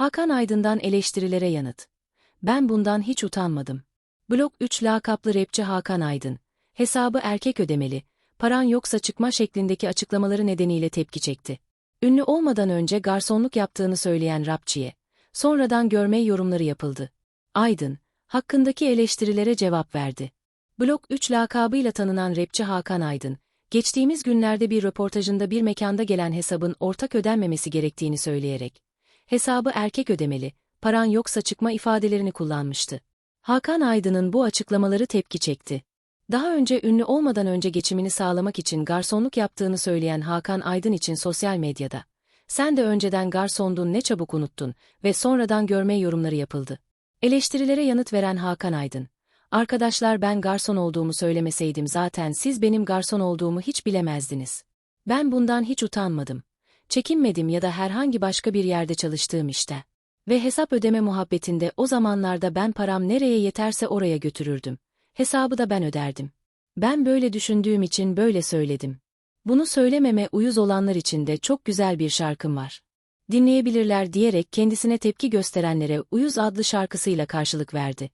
Hakan Aydın'dan eleştirilere yanıt. Ben bundan hiç utanmadım. Blok 3 lakaplı rapçi Hakan Aydın. Hesabı erkek ödemeli, paran yoksa çıkma şeklindeki açıklamaları nedeniyle tepki çekti. Ünlü olmadan önce garsonluk yaptığını söyleyen rapçiye, sonradan görme yorumları yapıldı. Aydın, hakkındaki eleştirilere cevap verdi. Blok 3 lakabıyla tanınan rapçi Hakan Aydın, geçtiğimiz günlerde bir röportajında bir mekanda gelen hesabın ortak ödenmemesi gerektiğini söyleyerek, hesabı erkek ödemeli, paran yoksa çıkma ifadelerini kullanmıştı. Hakan Aydın'ın bu açıklamaları tepki çekti. Daha önce ünlü olmadan önce geçimini sağlamak için garsonluk yaptığını söyleyen Hakan Aydın için sosyal medyada, sen de önceden garsondun ne çabuk unuttun ve sonradan görme yorumları yapıldı. Eleştirilere yanıt veren Hakan Aydın, arkadaşlar ben garson olduğumu söylemeseydim zaten siz benim garson olduğumu hiç bilemezdiniz. Ben bundan hiç utanmadım. Çekinmedim ya da herhangi başka bir yerde çalıştığım işte. Ve hesap ödeme muhabbetinde o zamanlarda ben param nereye yeterse oraya götürürdüm. Hesabı da ben öderdim. Ben böyle düşündüğüm için böyle söyledim. Bunu söylememe uyuz olanlar için de çok güzel bir şarkım var. Dinleyebilirler diyerek kendisine tepki gösterenlere Uyuz adlı şarkısıyla karşılık verdi.